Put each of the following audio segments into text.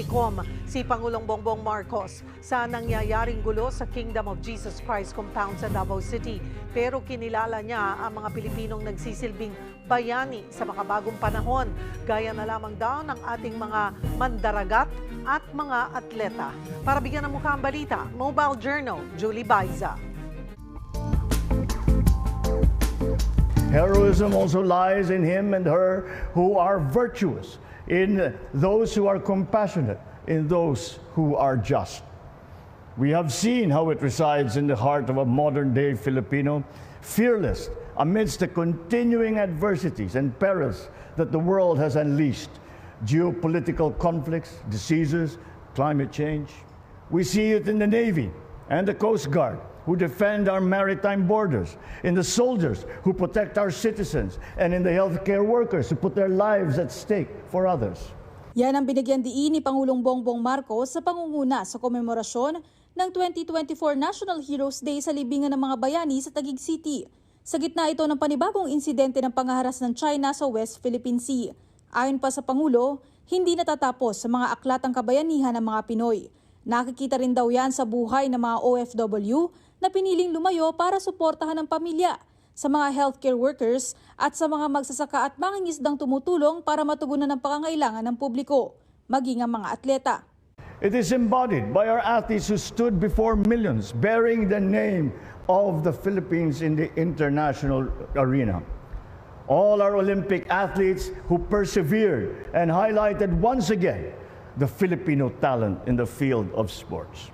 Nagpapatikom si Pangulong Bongbong Marcos sa nangyayaring gulo sa Kingdom of Jesus Christ compound sa Davao City. Pero kinilala niya ang mga Pilipinong nagsisilbing bayani sa makabagong panahon. Gaya na lamang daw ng ating mga mandaragat at mga atleta. Para bigyan ng mukha ang balita, Mobile Journal, Julie Baiza. Heroism also lies in him and her who are virtuous, in those who are compassionate, in those who are just. We have seen how it resides in the heart of a modern day Filipino, fearless amidst the continuing adversities and perils that the world has unleashed geopolitical conflicts, diseases, climate change. We see it in the Navy and the Coast Guard, who defend our maritime borders, in the soldiers who protect our citizens, and in the healthcare workers who put their lives at stake for others. Yan ang binigyan diin ni Pangulong Bongbong Marcos sa pangunguna sa komemorasyon ng 2024 National Heroes Day sa libingan ng mga bayani sa Taguig City. Sa gitna ito ng panibagong insidente ng pangaharas ng China sa West Philippine Sea. Ayon pa sa Pangulo, hindi natatapos sa mga aklatang kabayanihan ng mga Pinoy. Nakikita rin daw yan sa buhay ng mga OFW na piniling lumayo para suportahan ang pamilya sa mga healthcare workers at sa mga magsasaka at mangingisdang tumutulong para matugunan ang pangangailangan ng publiko, maging ang mga atleta. It is embodied by our athletes who stood before millions bearing the name of the Philippines in the international arena. All our Olympic athletes who persevered and highlighted once again the Filipino talent in the field of sports.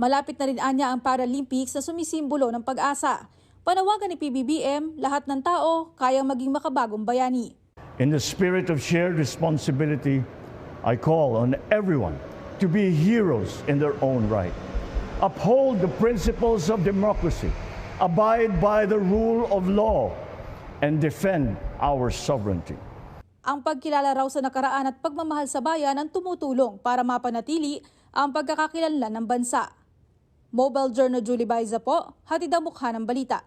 Malapit na rin anya ang Paralympics na sumisimbolo ng pag-asa. Panawagan ni PBBM, lahat ng tao kayang maging makabagong bayani. In the spirit of shared responsibility, I call on everyone to be heroes in their own right. Uphold the principles of democracy, abide by the rule of law, and defend our sovereignty. Ang pagkilala raw sa nakaraan at pagmamahal sa bayan ang tumutulong para mapanatili ang pagkakakilanlan ng bansa. Mobile Journal Julie Baiza po, hatid ang mukha ng balita.